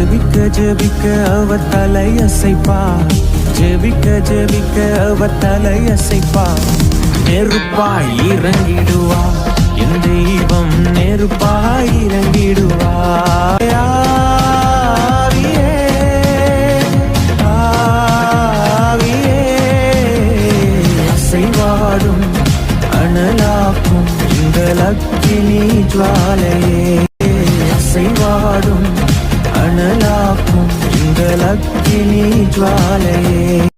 நான் ஜெபிக்க ஜெபிக்க அவ தலையசைப்பா ஜெபிக்க ஜெபிக்க அவ தலையசைப்பா நெருப்பாய் இறங்கிடுவா. என் தெய்வம் நெருப்பாய் இறங்கிடுவா. ஆவியே, ஆவியே, அசைவாடும் அனலாக்கும் இந்த லக்கினி ஜுவாலையே. அசைவாடும் அனலாக்கும் இந்த லக்கினி ஜுவாலையே